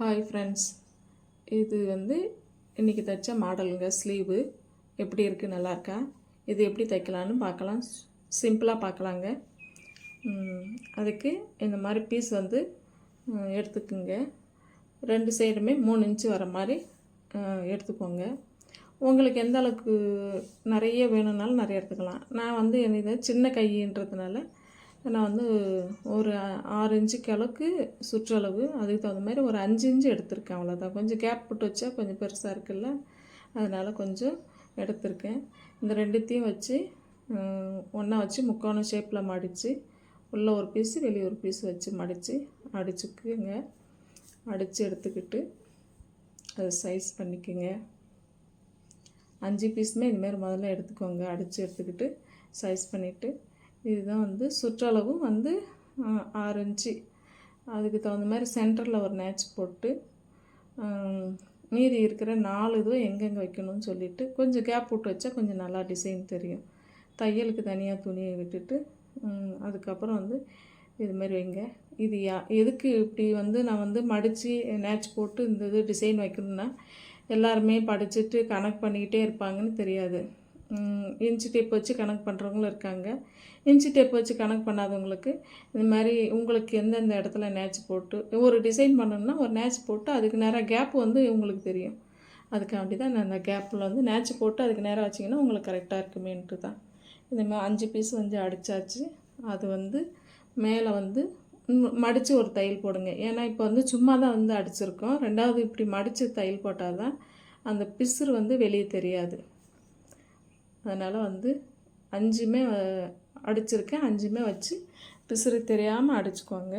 Hi friends இது வந்து இன்றைக்கி தைச்ச மாடலுங்க. ஸ்லீவு. எப்படி இருக்குது நல்லா இருக்கா? இது எப்படி தைக்கலான்னு பார்க்கலாம். சிம்பிளாக பார்க்கலாங்க. அதுக்கு இந்த மாதிரி பீஸ் வந்து எடுத்துக்குங்க. ரெண்டு சைடுமே மூணு இன்ச்சு வர மாதிரி எடுத்துக்கோங்க. உங்களுக்கு எந்த அளவுக்கு நிறைய வேணும்னாலும் நிறைய எடுத்துக்கலாம். நான் வந்து இதை சின்ன கைன்றதுனால நான் வந்து ஒரு ஆறு இன்ச்சுக்கு அளவுக்கு சுற்றளவு அதுக்கு தகுந்த மாதிரி ஒரு அஞ்சு இன்ச்சு எடுத்திருக்கேன் அவ்வளோதான் கொஞ்சம் கேப் போட்டு வச்சா கொஞ்சம் பெருசாக இருக்குல்ல? அதனால் கொஞ்சம் எடுத்திருக்கேன். இந்த ரெண்டுத்தையும் வச்சு ஒன்றா வச்சு முக்கோணம் ஷேப்பில் மடித்து உள்ளே ஒரு பீஸு வெளியே ஒரு பீஸ் வச்சு மடித்து அடிச்சுக்குங்க. அடித்து எடுத்துக்கிட்டு அதை சைஸ் பண்ணிக்கோங்க. அஞ்சு பீஸுமே இதுமாரி முதல்ல எடுத்துக்கோங்க. அடித்து எடுத்துக்கிட்டு சைஸ் பண்ணிவிட்டு இதுதான் வந்து சுற்றளவும் வந்து ஆறு இன்ச்சு. அதுக்கு தகுந்த மாதிரி சென்டரில் ஒரு நேட்ச் போட்டு மீதி இருக்கிற நாலு இதுவும் எங்கெங்கே வைக்கணும்னு சொல்லிவிட்டு கொஞ்சம் கேப் விட்டு வச்சா கொஞ்சம் நல்லா டிசைன் தெரியும். தையலுக்கு தனியாக துணியை விட்டுட்டு அதுக்கப்புறம் வந்து இது மாதிரி வைங்க. இது யா எதுக்கு இப்படி வந்து நான் வந்து மடித்து நேட்ச் போட்டு இந்த இது டிசைன் வைக்கணும்னா எல்லாருமே படிச்சுட்டு கனெக்ட் பண்ணிக்கிட்டே இருப்பாங்கன்னு தெரியாது. இன்ச்சு டேப் வச்சு கணக்கு பண்ணுறவங்களும் இருக்காங்க. இன்ச்சு டேப் வச்சு கணக்கு பண்ணாதவங்களுக்கு இந்த மாதிரி உங்களுக்கு எந்தெந்த இடத்துல நேச்சு போட்டு ஒரு டிசைன் பண்ணணும்னா ஒரு நேச்சு போட்டு அதுக்கு நேராக கேப் வந்து உங்களுக்கு தெரியும். அதுக்காண்டி தான் நான் அந்த கேப்பில் வந்து நேச்சு போட்டு அதுக்கு நேராக வச்சிங்கன்னா உங்களுக்கு கரெக்டாக இருக்குமேன்ட்டு தான். இந்த மாதிரி அஞ்சு பீஸ் வந்து அடித்தாச்சு அது வந்து மேலே வந்து மடித்து ஒரு தையல் போடுங்க. ஏன்னா இப்போ வந்து சும்மா தான் வந்து அடிச்சிருக்கோம். ரெண்டாவது இப்படி மடித்து தையல் போட்டால் தான் அந்த பிசுறு வந்து வெளியே தெரியாது. அதனால் வந்து அஞ்சுமே அடிச்சிருக்கேன். அஞ்சுமே வச்சு பிசுறு தெரியாமல் அடிச்சுக்கோங்க.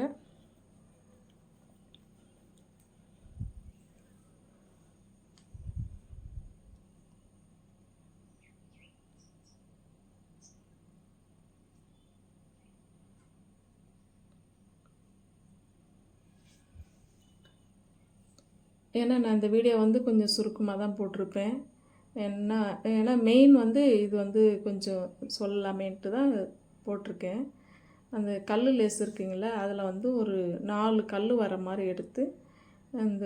ஏன்னா நான் இந்த வீடியோ வந்து கொஞ்சம் சுருக்கமாக தான் போட்டிருப்பேன். என்ன ஏன்னா மெயின் வந்து இது வந்து கொஞ்சம் சொல்லலாமேன்ட்டு தான் போட்டிருக்கேன். அந்த கல் லேஸ் இருக்குங்களா அதில் வந்து ஒரு நாலு கல் வர மாதிரி எடுத்து அந்த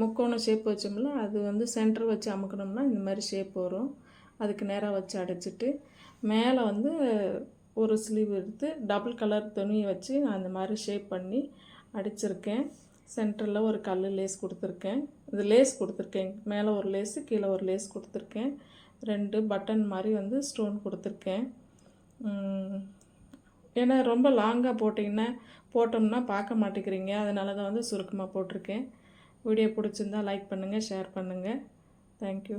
முக்கோணம் ஷேப் வச்சோம்ல அது வந்து சென்டர் வச்சு அமுக்கணும்னா இந்த மாதிரி ஷேப் வரும். அதுக்கு நேராக வச்சு அடைச்சிட்டு மேலே வந்து ஒரு ஸ்லீவ் எடுத்து டபுள் கலர் துணியை வச்சு நான் அந்த மாதிரி ஷேப் பண்ணி அடிச்சிருக்கேன். சென்டரில் ஒரு கல் லேஸ் கொடுத்துருக்கேன். இது லேஸ் கொடுத்துருக்கேன். மேலே ஒரு லேஸு கீழே ஒரு லேஸ் கொடுத்துருக்கேன். ரெண்டு பட்டன் மாதிரி வந்து ஸ்டோன் கொடுத்துருக்கேன். ஏன்னா ரொம்ப லாங்காக போட்டிங்கன்னா போட்டோம்னா பார்க்க மாட்டேங்கிறீங்க. அதனால தான் வந்து சுருக்கமாக போட்டிருக்கேன். வீடியோ பிடிச்சிருந்தா லைக் பண்ணுங்கள் ஷேர் பண்ணுங்கள் தேங்க்யூ